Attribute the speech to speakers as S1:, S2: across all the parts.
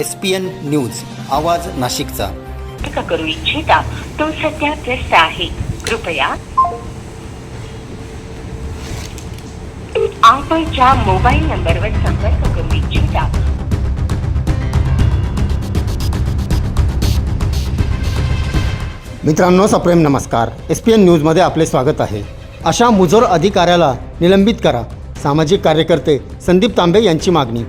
S1: S P N news आवाज नाशिकचा.
S2: करू इच्छिता तो सध्या व्यस्त आहे. कृपया. आपण ज्या मोबाईल नंबरवर संपर्क करू इच्छिता.
S1: मित्रांनो सप्रेम नमस्कार. एस पी एन न्यूजमध्ये आपले स्वागत आहे. अशा मुजोर अधिकाऱ्याला निलंबित करा. सामाजिक कार्यकर्ते संदीप तांबे यांची मागणी.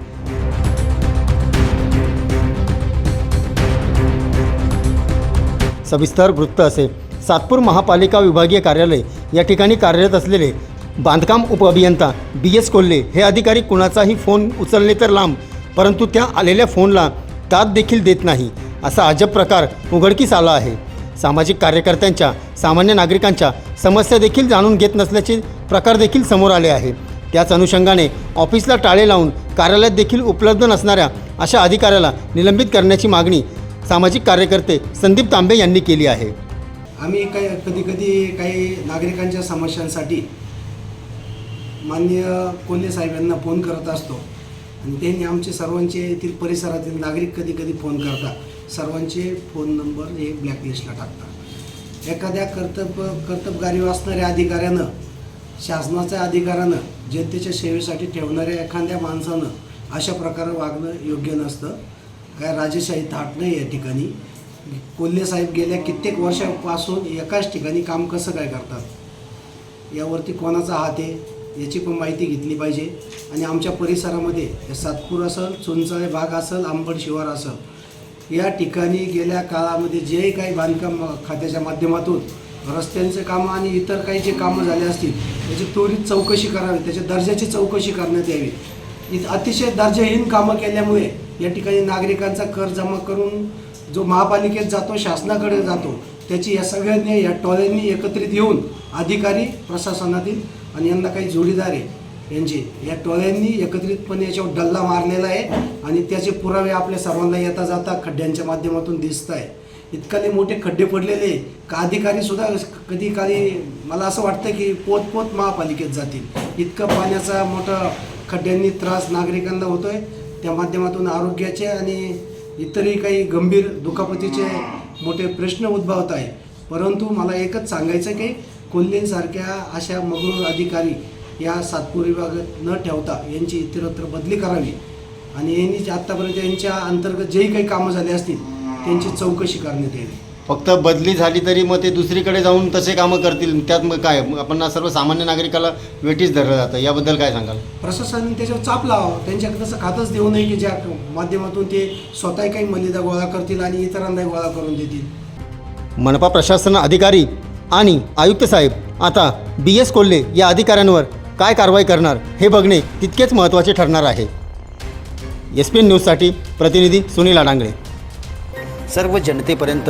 S1: सविस्तर वृत्त असे. सातपूर महापालिका विभागीय कार्यालय या ठिकाणी कार्यरत असलेले बांधकाम उपअभियंता बी एस कोल्हे हे अधिकारी कुणाचाही फोन उचलले तर लांब परंतु त्या आलेल्या फोनला दाद देखील देत नाही असा अजब प्रकार उघडकीस आला आहे. सामाजिक कार्यकर्त्यांच्या सामान्य नागरिकांच्या समस्या देखील जाणून घेत नसल्याचे प्रकार देखील समोर आले आहे. त्याच अनुषंगाने ऑफिसला टाळे लावून कार्यालयात देखील उपलब्ध नसणाऱ्या अशा अधिकाऱ्याला निलंबित करण्याची मागणी सामाजिक कार्यकर्ते संदीप तांबे यांनी केली आहे.
S3: आम्ही काही कधी कधी काही नागरिकांच्या समस्यांसाठी माननीय कोल्हे साहेब यांना फोन करत असतो. आणि त्यांनी आमचे सर्वांचे येथील परिसरातील नागरिक कधी कधी फोन करतात. सर्वांचे फोन नंबर हे ब्लॅकलिस्टला टाकतात. एखाद्या कर्तब कर्तबगारी असणाऱ्या अधिकाऱ्यानं शासनाच्या अधिकाऱ्यानं जनतेच्या सेवेसाठी ठेवणाऱ्या एखाद्या माणसानं अशा प्रकारे वागणं योग्य नसतं. काय राजेशाही थाट नाही या ठिकाणी. कोल्हे साहेब गेल्या कित्येक वर्षापासून एकाच ठिकाणी काम कसं काय करतात? यावरती कोणाचा हात आहे? याची पण माहिती घेतली पाहिजे. आणि आमच्या परिसरामध्ये हे सातपूर असेल चुंचाळे भाग असेल आंबड शिवार असेल या ठिकाणी गेल्या काळामध्ये जे काही बांधकाम खात्याच्या माध्यमातून रस्त्यांचे कामं आणि इतर काही जे कामं झाले असतील त्याची त्वरित चौकशी करावी त्याच्या दर्जाची चौकशी करण्यात यावी. इथं अतिशय दर्जाहीन कामं केल्यामुळे या ठिकाणी नागरिकांचा कर जमा करून जो महापालिकेत जातो शासनाकडे जातो त्याची या सगळ्यांनी या टोळ्यांनी एकत्रित येऊन अधिकारी प्रशासनातील आणि यांना काही जोडीदार आहे यांचे. या टोळ्यांनी एकत्रितपणे याच्यावर डल्ला मारलेला आहे आणि त्याचे पुरावे आपल्या सर्वांना येता जाता खड्ड्यांच्या माध्यमातून दिसत आहे. इतकाले मोठे खड्डे पडलेले आहे. का अधिकारी सुद्धा कधी काही मला असं वाटतं की पोत पोत महापालिकेत जातील. इतकं पाण्याचा मोठा खड्ड्यांनी त्रास नागरिकांना होतोय. त्या माध्यमातून आरोग्याचे आणि इतरही काही गंभीर दुखापतीचे मोठे प्रश्न उद्भवत आहे परंतु मला एकच सांगायचं की कोल्हेंसारख्या अशा मगरूर अधिकारी या सातपूर विभागात न ठेवता यांची इतरत्र बदली करावी. आणि यांनी आत्तापर्यंत यांच्या अंतर्गत जेही काही कामं झाले असतील त्यांची चौकशी करण्यात यावी.
S1: फक्त बदली झाली तरी मग ते दुसरीकडे जाऊन तसे कामं करतील. त्यात मग काय? मग आपण सर्वसामान्य नागरिकाला वेटीच धरलं जातं. याबद्दल काय सांगाल?
S3: प्रशासनाने त्याच्यावर चाप लावा त्यांच्याकडे तसं खातच देऊ नये की ज्या माध्यमातून ते स्वतः काही मलिदा गोळा करतील आणि इतरांनाही गोळा करून देतील.
S1: मनपा प्रशासन अधिकारी आणि आयुक्त साहेब आता बी एस कोल्हे या अधिकाऱ्यांवर काय कारवाई करणार हे बघणे तितकेच महत्त्वाचे ठरणार आहे. एस पी एन न्यूजसाठी प्रतिनिधी सुनील अडांगळे सर्व जनतेपर्यंत